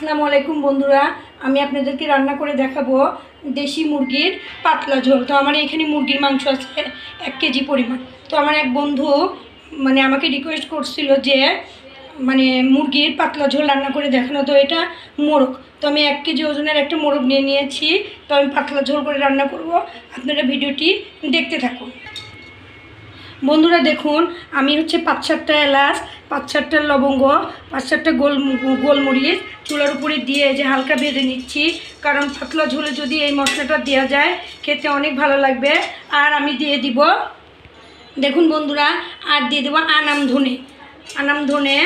আসসালামু আলাইকুম বন্ধুরা, আমি আপনাদেরকে রান্না করে দেখাবো দেশি মুরগির পাতলা ঝোল। তো আমার এখানে মুরগির মাংস আছে এক কেজি পরিমাণ। তো আমার এক বন্ধু মানে আমাকে রিকোয়েস্ট করছিল যে মানে মুরগির পাতলা ঝোল রান্না করে দেখানো, তো এটা মোরগ। তো আমি এক কেজি ওজনের একটা মোরগ নিয়ে নিয়েছি, তো আমি পাতলা ঝোল করে রান্না করব। আপনারা ভিডিওটি দেখতে থাকুন। বন্ধুরা দেখুন, আমি হচ্ছে পাঁচ সাতটা এলাচ, পাঁচ সাতটা লবঙ্গ, পাঁচ সাতটা গোল, গোলমরিচ চুলার উপরে দিয়ে যে হালকা ভেজে নিচ্ছি। কারণ পাতলা ঝোলে যদি এই মশলাটা দেওয়া যায়, খেতে অনেক ভালো লাগবে। আর আমি দিয়ে দিব, দেখুন বন্ধুরা, আর দিয়ে দেবো আনাম ধনে। আনাম ধনে,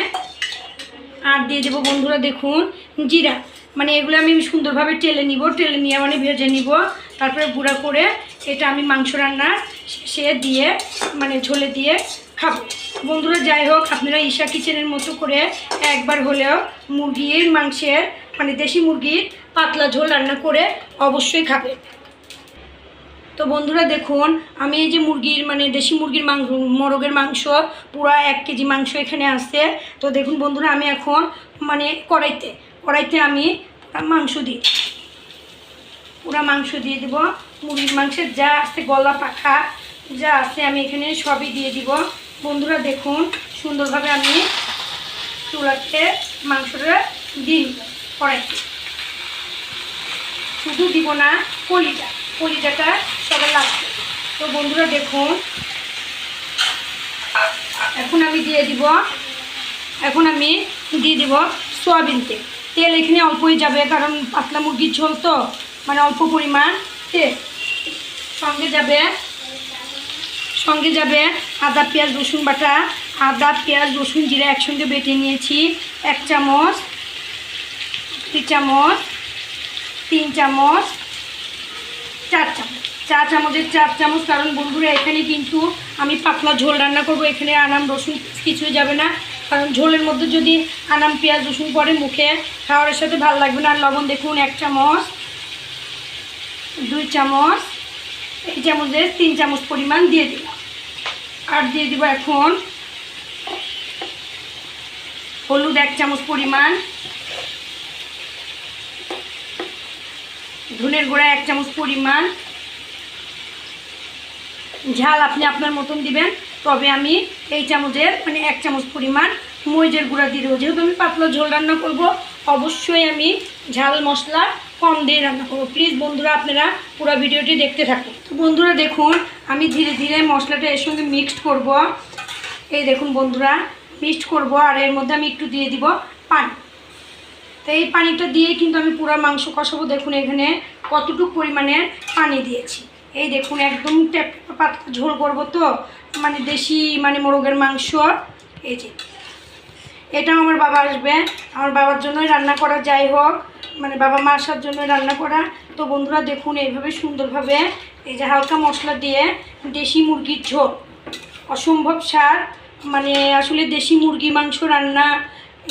আর দিয়ে দেবো বন্ধুরা দেখুন, জিরা। মানে এগুলো আমি সুন্দরভাবে টেলে নিব, টেলে নিয়ে মানে ভেজে নিব। তারপরে গুঁড়া করে এটা আমি মাংস রান্নার শেষে দিয়ে মানে ঝোলে দিয়ে খাব। বন্ধুরা, যাই হোক, আপনারা ঈশা কিচেনের মতো করে একবার হলেও মুরগির মাংসের মানে দেশি মুরগির পাতলা ঝোল রান্না করে অবশ্যই খাবে। তো বন্ধুরা, দেখুন, আমি এই যে মুরগির মানে দেশি মুরগির মাংস, মোরগের মাংস, পুরা এক কেজি মাংস এখানে আছে। তো দেখুন বন্ধুরা, আমি এখন মানে কড়াইতে কড়াইতে আমি মাংস দিই। পুরা মাংস দিয়ে দিব। মুরগির মাংসের যা আছে, গলা পাখা যা আছে আমি এখানে সবই দিয়ে দিব। বন্ধুরা দেখুন, সুন্দরভাবে আমি চুলাতে মাংসটা দিই কড়াইতে। শুধু দিব না, কলিজা। কলিটাটা সবাই লাগবে তো বন্ধুরা দেখুন, এখন আমি দিয়ে দিব, এখন আমি দিয়ে দিব সয়াবিন তেল। তেল এখানে অল্পই যাবে, কারণ পাতলা মুরগির ঝোল তো মানে অল্প পরিমাণ তেল। সঙ্গে যাবে। সঙ্গে যাবে আদা, পেঁয়াজ, রসুন বাটা। আদা, পেঁয়াজ, রসুন, জিরা একসঙ্গে বেটে নিয়েছি। এক চামচ, দুই চামচ, তিন চামচ, চার চামচ। চা চামচের চার চামচ, কারণ বন্ধুরা, এখানে কিন্তু আমি পাতলা ঝোল রান্না করব। এখানে আনাম, রসুন কিছুই যাবে না। কারণ ঝোলের মধ্যে যদি আনাম, পেঁয়াজ, রসুন পরে মুখে, খাওয়ার সাথে ভালো লাগবে না। আর লবণ দেখুন, এক চামচ, দুই চামচ এই চামচের তিন চামচ পরিমাণ দিয়ে দিলাম আর দিয়ে দিব এখন হলুদ এক চামচ পরিমাণ। ধনের গুঁড়া এক চামচ পরিমাণ। ঝাল আপনি আপনার মতন দিবেন, তবে আমি এই চামচের মানে এক চামচ পরিমাণ মরিচের গুঁড়া দিয়ে দেবো। যেহেতু আমি পাতলা ঝোল রান্না করব, অবশ্যই আমি ঝাল মশলা কম দিয়ে রান্না করব। প্লিজ বন্ধুরা, আপনারা পুরো ভিডিওটি দেখতে থাকুন। তো বন্ধুরা, দেখুন, আমি ধীরে ধীরে মশলাটা এর সঙ্গে মিক্সড করব। এই দেখুন বন্ধুরা মিক্সড করব আর এর মধ্যে আমি একটু দিয়ে দিব পানি। তো এই পানিটা দিয়ে কিন্তু আমি পুরো মাংস কষাবো। দেখুন, এখানে কতটুকু পরিমাণে পানি দিয়েছি। এই দেখুন, একদম ট্যাপ পাতলা ঝোল করব তো। মানে দেশি মানে মোরগের মাংস। এই যে এটাও আমার বাবা আসবে। আমার বাবার জন্যই রান্না করা যাই হোক মানে বাবা মা আসার জন্য রান্না করা। তো বন্ধুরা দেখুন, এইভাবে সুন্দরভাবে এই যে হালকা মশলা দিয়ে দেশি মুরগির ঝোল। অসম্ভব স্বাদ মানে আসলে দেশি মুরগি মাংস রান্না,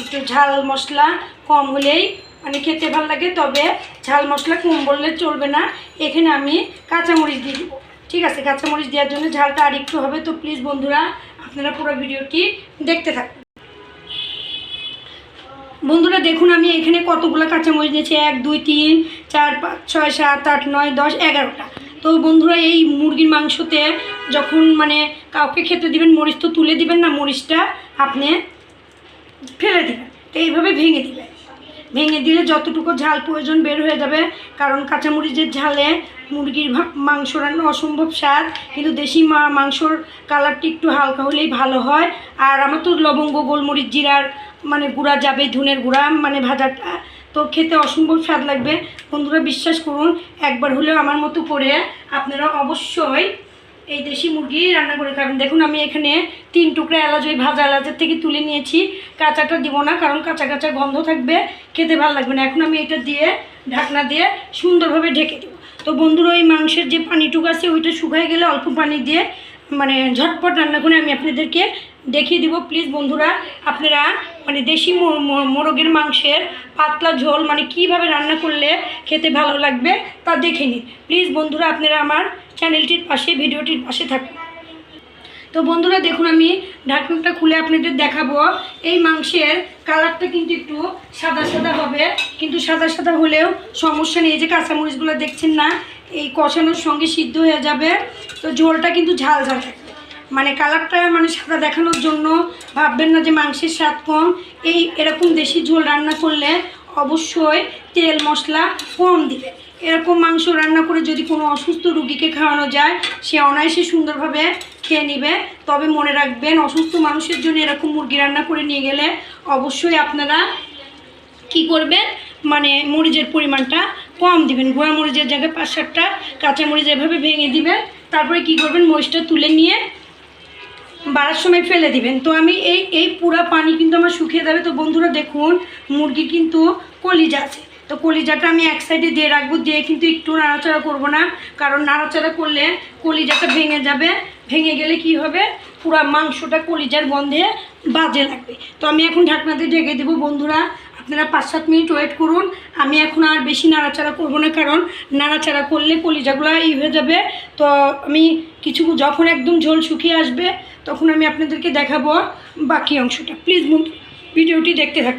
একটু ঝাল মশলা কম হলেই মানে খেতে ভালো লাগে, তবে ঝাল মশলা কম বললে চলবে না। এখানে আমি কাঁচামরিচ দিয়ে দেবো। ঠিক আছে, কাঁচামরিচ দেওয়ার জন্য ঝালটা আর একটু হবে। তো প্লিজ বন্ধুরা, আপনারা পুরো ভিডিওটি দেখতে থাকুন। বন্ধুরা, দেখুন আমি এখানে কতগুলো কাঁচামরিচ নিয়েছি। এক, দুই, তিন, চার, পাঁচ, ছয়, সাত, আট, নয়, দশ, এগারোটা। তো বন্ধুরা, এই মুরগির মাংসতে যখন মানে কাউকে খেতে দিবেন, মরিচ তো তুলে দিবেন না, মরিচটা আপনি ফেলে দেবেন। তো এইভাবে ভেঙে দিবেন। ভেঙে দিলে যতটুকু ঝাল প্রয়োজন বের হয়ে যাবে। কারণ কাঁচামরিচের ঝালে মুরগির মাংস রান্না অসম্ভব স্বাদ। কিন্তু দেশি মাংসর কালারটি একটু হালকা হলেই ভালো হয়। আর আমার তো লবঙ্গ, গোলমরিচ, জিরার মানে গুঁড়া যাবে, ধুনের গুঁড়া মানে ভাজাটা। তো খেতে অসম্ভব স্বাদ লাগবে। বন্ধুরা, বিশ্বাস করুন, একবার হলেও আমার মতো করে আপনারা অবশ্যই এই দেশি মুরগি রান্না করে খাবেন। দেখুন, আমি এখানে তিন টুকরা এলাচ ওই ভাজা এলাচের থেকে তুলে নিয়েছি। কাঁচাটা দিব না, কারণ কাঁচা কাঁচা গন্ধ থাকবে, খেতে ভালো লাগবে না। এখন আমি এটা দিয়ে, ঢাকনা দিয়ে সুন্দরভাবে ঢেকে দেবো। তো বন্ধুরা, ওই মাংসের যে পানিটুকু আছে, ওইটা শুকায় গেলে অল্প পানি দিয়ে মানে ঝটপট রান্না করে আমি আপনাদেরকে দেখিয়ে দিব। প্লিজ বন্ধুরা, আপনারা মানে দেশি মোরগের মাংসের পাতলা ঝোল মানে কীভাবে রান্না করলে খেতে ভালো লাগবে তা দেখে নিন। প্লিজ বন্ধুরা, আপনারা আমার চ্যানেলটির পাশে, ভিডিওটির পাশে থাকুন। তো বন্ধুরা, দেখুন আমি ঢাকনাটা খুলে আপনাদের দেখাবো। এই মাংসের কালারটা কিন্তু একটু সাদা সাদা হবে, কিন্তু সাদা সাদা হলেও সমস্যা নেই। যে কাঁচামরিচগুলো দেখছেন না, এই কষানোর সঙ্গে সিদ্ধ হয়ে যাবে। তো ঝোলটা কিন্তু ঝাল ঝাল থাকবে মানে কালারটা মানে সাদা দেখানোর জন্য ভাববেন না যে মাংসের স্বাদ কম। এই এরকম দেশি ঝোল রান্না করলে অবশ্যই তেল, মশলা কম দিবে। এরকম মাংস রান্না করে যদি কোনো অসুস্থ রুগীকে খাওয়ানো যায়, সে অনায়াসে সুন্দরভাবে খেয়ে নেবে। তবে মনে রাখবেন, অসুস্থ মানুষের জন্য এরকম মুরগি রান্না করে নিয়ে গেলে অবশ্যই আপনারা কি করবেন? মানে মরিচের পরিমাণটা কম দিবেন। গোয়া মরিচের জায়গায় পাঁচ সাতটা কাঁচা মরিচ এভাবে ভেঙে দিবেন। তারপরে কি করবেন? মরিচটা তুলে নিয়ে বাড়ার সময় ফেলে দিবেন। তো আমি এই এই পুরা পানি কিন্তু আমার শুকিয়ে যাবে। তো বন্ধুরা দেখুন মুরগি কিন্তু কলিজা আছে। তো কলিজাটা আমি এক সাইডে দিয়ে রাখব, দিয়ে কিন্তু একটু নাড়াচাড়া করব না। কারণ নাড়াচাড়া করলে কলিজাটা ভেঙে যাবে। ভেঙে গেলে কি হবে? পুরা মাংসটা কলিজার গন্ধে বাজে লাগবে। তো আমি এখন ঢাকনাতে ঢেকে দেবো, বন্ধুরা। আপনারা পাঁচ, সাত মিনিট ওয়েট করুন। আমি এখন আর বেশি নাড়াচাড়া করব না, কারণ নাড়াচাড়া করলে কলিজাগুলো ই হয়ে যাবে। তো আমি কিছু, যখন একদম ঝোল শুকিয়ে আসবে তখন আমি আপনাদেরকে দেখাবো বাকি অংশটা। প্লিজ বন্ধু, ভিডিওটি দেখতে থাক।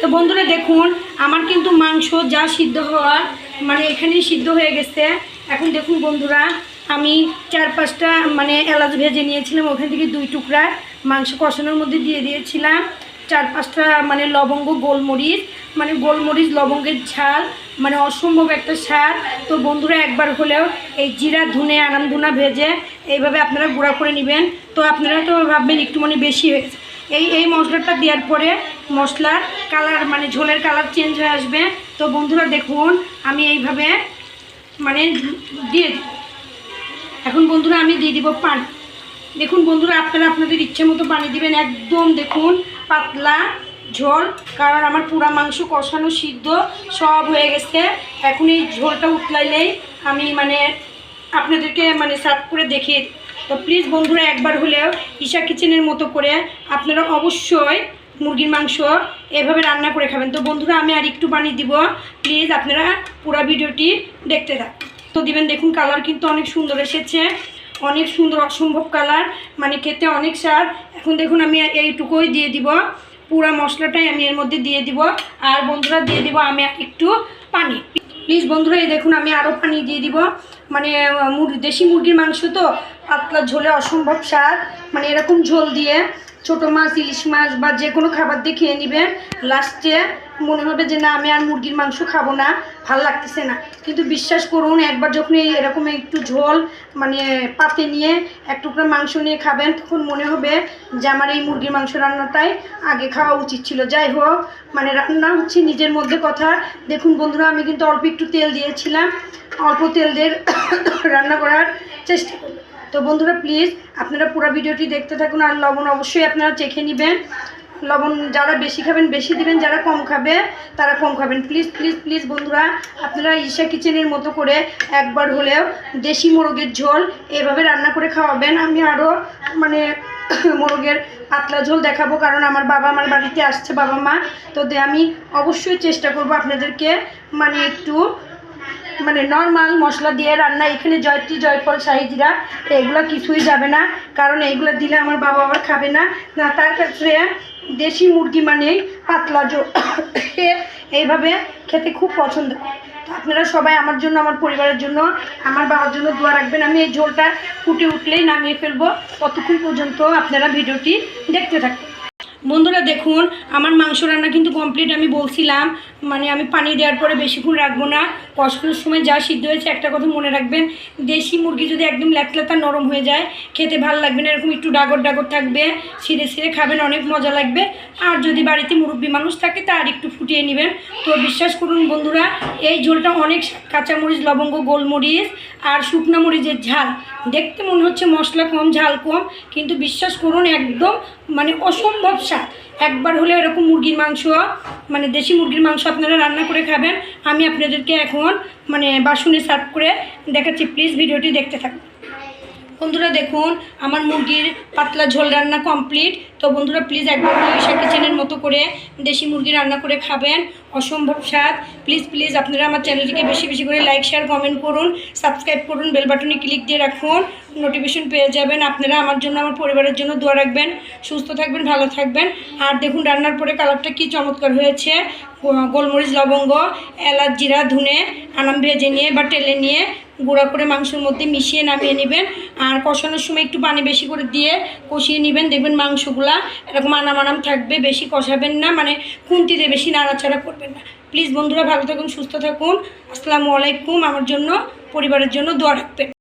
তো বন্ধুরা দেখুন, আমার কিন্তু মাংস যা সিদ্ধ হওয়ার মানে এখানেই সিদ্ধ হয়ে গেছে। এখন দেখুন বন্ধুরা, আমি চার পাঁচটা মানে এলাচ ভেজে নিয়েছিলাম। ওখান থেকে দুই টুকরা মাংস কষানোর মধ্যে দিয়ে দিয়েছিলাম। চার পাঁচটা মানে লবঙ্গ, গোলমরিচ মানে গোলমরিচ, লবঙ্গের ঝাল মানে অসম্ভব একটা স্বাদ। তো বন্ধুরা, একবার হলেও এই জিরা, ধুনে আনাম ধুনা ভেজে এইভাবে আপনারা গুঁড়া করে নেবেন। তো আপনারা তো ভাববেন একটু মানে বেশি হয়েছে এই এই মশলাটা দেওয়ার পরে মশলার কালার মানে ঝোলের কালার চেঞ্জ হয়ে আসবে। তো বন্ধুরা, দেখুন, আমি এইভাবে মানে দিয়ে এখন বন্ধুরা, আমি দিয়ে দিব পানি। দেখুন বন্ধুরা, আপনারা আপনাদের ইচ্ছে মতো পানি দিবেন। একদম দেখুন পাতলা ঝোল, কারণ আমার পুরা মাংস কষানো সিদ্ধ সব হয়ে গেছে। এখন এই ঝোলটা উতলাইলেই আমি মানে আপনাদেরকে মানে সার্ভ করে দেখি তো প্লিজ বন্ধুরা, একবার হলেও ঈশা কিচেনের মতো করে আপনারা অবশ্যই মুরগির মাংস এভাবে রান্না করে খাবেন। তো বন্ধুরা, আমি আর একটু পানি দিব। প্লিজ আপনারা পুরো ভিডিওটি দেখতে থাক। তো দিবেন, দেখুন কালার কিন্তু অনেক সুন্দর এসেছে। অনেক সুন্দর, অসম্ভব কালার মানে খেতে অনেক স্বাদ। এখন দেখুন আমি এইটুকুই দিয়ে দিব। পুরা মশলাটাই আমি এর মধ্যে দিয়ে দিব। আর বন্ধুরা দিয়ে দিব আমি একটু পানি। প্লিজ বন্ধুরা, এই দেখুন আমি আরও পানি দিয়ে দিব। মানে দেশি মুরগির মাংস তো, পাতলা ঝোলে অসম্ভব স্বাদ। মানে এরকম ঝোল দিয়ে। ছোটো মাছ, ইলিশ মাছ বা যে কোনো খাবার দিয়ে খেয়ে নেবেন লাস্টে মনে হবে যে, না, আমি আর মুরগির মাংস খাব না, ভালো লাগতেছে না। কিন্তু বিশ্বাস করুন, একবার যখন এই এরকম একটু ঝোল মানে পাতে নিয়ে এক টুকরা মাংস নিয়ে খাবেন, তখন মনে হবে যে, আমার এই মুরগির মাংস রান্নাটাই আগে খাওয়া উচিত ছিল। যাই হোক মানে রান্না হচ্ছে নিজের মধ্যে কথা। দেখুন বন্ধুরা, আমি কিন্তু অল্প একটু তেল দিয়েছিলাম। অল্প তেল দিয়ে রান্না করার চেষ্টা করব। তো বন্ধুরা প্লিজ আপনারা পুরো ভিডিওটি দেখতে থাকুন আর লবণ অবশ্যই আপনারা চেখে নেবেন। লবণ যারা বেশি খাবেন, বেশি দিবেন, যারা কম খাবে, তারা কম খাবেন। প্লিজ প্লিজ প্লিজ বন্ধুরা, আপনারা ঈশা কিচেনের মতো করে একবার হলেও দেশি মোরগের ঝোল এভাবে রান্না করে খাওয়াবেন। আমি আরও মানে মোরগের পাতলা ঝোল দেখাবো, কারণ আমার বাবা আমার বাড়িতে আসছে, বাবা মা। তো আমি অবশ্যই চেষ্টা করব আপনাদেরকে মানে একটু মানে নর্মাল মশলা দিয়ে রান্না এখানে জয়ত্রী, জয়ফল, শাহিজিরা এগুলো কিছুই যাবে না। কারণ এইগুলো দিলে আমার বাবা আবার খাবে না। না, তার ক্ষেত্রে দেশি মুরগি মানেই পাতলা জো এইভাবে খেতে খুব পছন্দ আপনারা সবাই আমার জন্য, আমার পরিবারের জন্য, আমার বাবার জন্য দোয়া রাখবেন। আমি এই ঝোলটা ফুটে উঠলেই নামিয়ে ফেলব। ততক্ষণ পর্যন্ত আপনারা ভিডিওটি দেখতে থাকবেন বন্ধুরা দেখুন, আমার মাংস রান্না কিন্তু কমপ্লিট আমি বলছিলাম মানে আমি পানি দেওয়ার পরে বেশিক্ষণ রাখব না। কষানোর সময় যা সিদ্ধ হয়েছে একটা কথা মনে রাখবেন, দেশি মুরগি যদি একদম ল্যাতলাতা নরম হয়ে যায়, খেতে ভালো লাগবে না, এরকম একটু ডাগর ডাগর থাকবে ছিঁড়ে ছিঁড়ে খাবেন, অনেক মজা লাগবে। আর যদি বাড়িতে মুরব্বী মানুষ থাকে তা আর একটু ফুটিয়ে নেবেন। তো বিশ্বাস করুন বন্ধুরা, এই ঝোলটা অনেক কাঁচামরিচ, লবঙ্গ, গোলমরিচ আর শুকনো মরিচের ঝাল। দেখতে মনে হচ্ছে মশলা কম, ঝাল কম, কিন্তু বিশ্বাস করুন একদম মানে অসম্ভব স্বাদ একবার হলে এরকম মুরগির মাংস মানে দেশি মুরগির মাংস আপনারা রান্না করে খাবেন। আমি আপনাদেরকে এখন মানে বাসনে সার্ভ করে দেখাচ্ছি। প্লিজ ভিডিওটি দেখতে থাকুন। বন্ধুরা দেখুন, আমার মুরগির পাতলা ঝোল রান্না কমপ্লিট তো বন্ধুরা প্লিজ একবার ঈশা কিচেনের মতো করে দেশি মুরগি রান্না করে খাবেন। অসম্ভব স্বাদ। প্লিজ প্লিজ আপনারা আমার চ্যানেলটিকে বেশি বেশি করে লাইক শেয়ার কমেন্ট করুন। সাবস্ক্রাইব করুন বেল বাটনে ক্লিক দিয়ে রাখুন। নোটিফিকেশন পেয়ে যাবেন। আপনারা আমার জন্য, আমার পরিবারের জন্য দোয়া রাখবেন। সুস্থ থাকবেন, ভালো থাকবেন। আর দেখুন, রান্নার পরে কালারটা কি চমৎকার হয়েছে। গোলমরিচ, লবঙ্গ, এলাচ, জিরা, ধুনে, আনাম ভেজে নিয়ে বা টেলে নিয়ে গুঁড়া করে মাংসের মধ্যে মিশিয়ে নামিয়ে নেবেন। আর কষানোর সময় একটু পানি বেশি করে দিয়ে কষিয়ে নেবেন। দেখবেন মাংসগুলা এরকম আনাম আনাম থাকবে, বেশি কষাবেন না মানে খুন্তিতে বেশি নাড়াচাড়া করবেন না। প্লিজ বন্ধুরা ভালো থাকুন, সুস্থ থাকুন। আসসালামু আলাইকুম। আমার জন্য, পরিবারের জন্য দোয়া রাখবেন।